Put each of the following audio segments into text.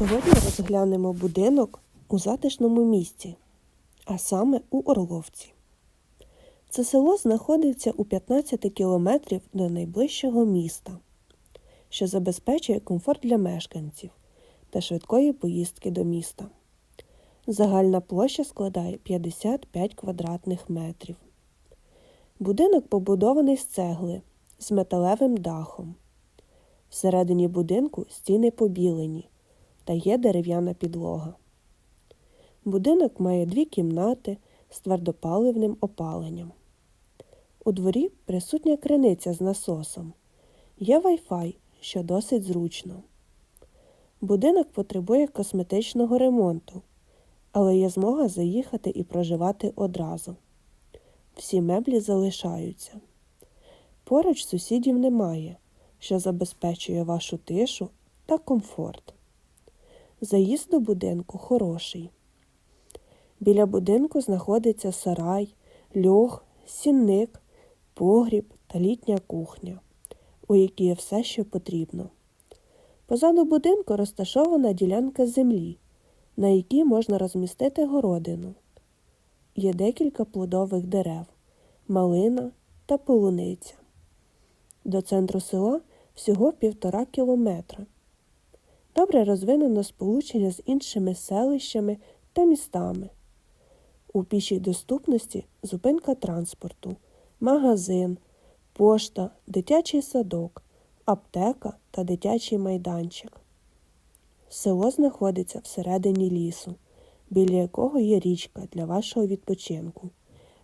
Сьогодні розглянемо будинок у затишному місці, а саме у Орловці. Це село знаходиться у 15 кілометрів до найближчого міста, що забезпечує комфорт для мешканців та швидкої поїздки до міста. Загальна площа складає 55 квадратних метрів. Будинок побудований з цегли з металевим дахом. Всередині будинку стіни побілені та є дерев'яна підлога. Будинок має дві кімнати з твердопаливним опаленням. У дворі присутня криниця з насосом. Є Wi-Fi, що досить зручно. Будинок потребує косметичного ремонту, але є змога заїхати і проживати одразу. Всі меблі залишаються. Поруч сусідів немає, що забезпечує вашу тишу та комфорт. Заїзд до будинку хороший. Біля будинку знаходиться сарай, льох, сінник, погріб та літня кухня, у якій є все, що потрібно. Позаду будинку розташована ділянка землі, на якій можна розмістити городину. Є декілька плодових дерев, малина та полуниця. До центру села всього півтора кілометра. Добре розвинено сполучення з іншими селищами та містами. У пішій доступності зупинка транспорту, магазин, пошта, дитячий садок, аптека та дитячий майданчик. Село знаходиться всередині лісу, біля якого є річка для вашого відпочинку.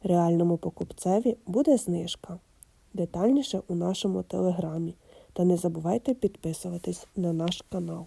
Реальному покупцеві буде знижка. Детальніше у нашому телеграмі. Та не забувайте підписуватись на наш канал.